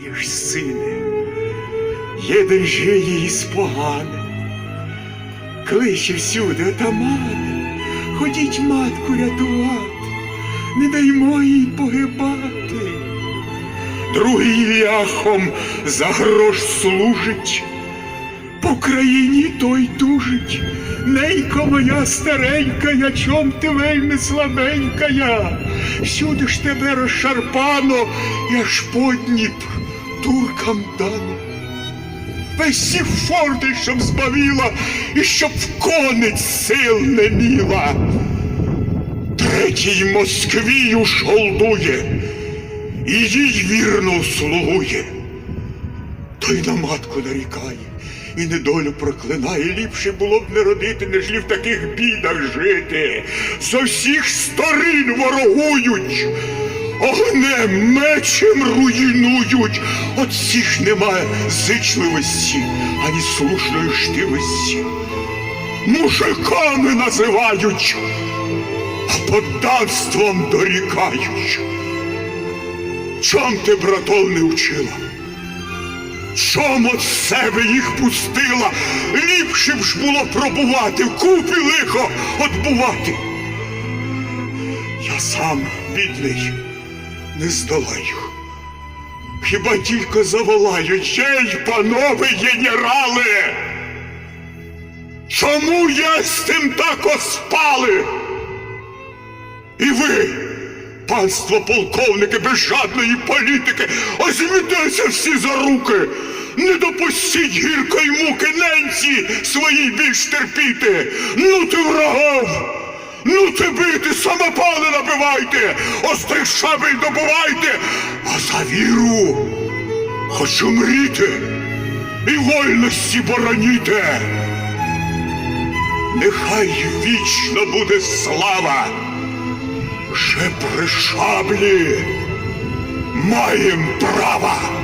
Знаєш, сине, єден же її спогане, кличе всюди отамане, ходіть матку рятувати, не даймо їй погибати. Другий ляхом за грош служить, по країні той тужить. Ненько моя старенька, я чом ти вельми слабенька я. Всюди ж тебе розшарпано, я ж подніп туркам дано. Весь сі форти, щоб збавіла, і щоб в конець сил не міла. Третій Москвію шолдує, і їй вірно слугує. Той на матку нарікає і недолю проклинає. Ліпше було б не родити, неж в таких бідах жити. З усіх сторін ворогують, огнем, мечем руйнують. От всіх немає зичливості, ані слушної штивості. Мужиками називають, а подданством дорікають. Чом ти, братов, не вчила? Чом от себе їх пустила? Ліпше б ж було пробувати, вкупі лихо отбувати. Я сам, бідний, не здолаю. Хіба тільки заволаю, чей, панове генерали? Чому я з тим так оспали? І ви, панство полковники без жадної політики, озмітеся всі за руки. Не допустіть гіркої муки ненці своїй більш терпіти. Ну ти врагов! Ну ти бити, самопали набивайте, острих шабель добувайте, а за віру хоч умріти і вольності бороніте. Нехай вічно буде слава. Же при шаблі маєм права.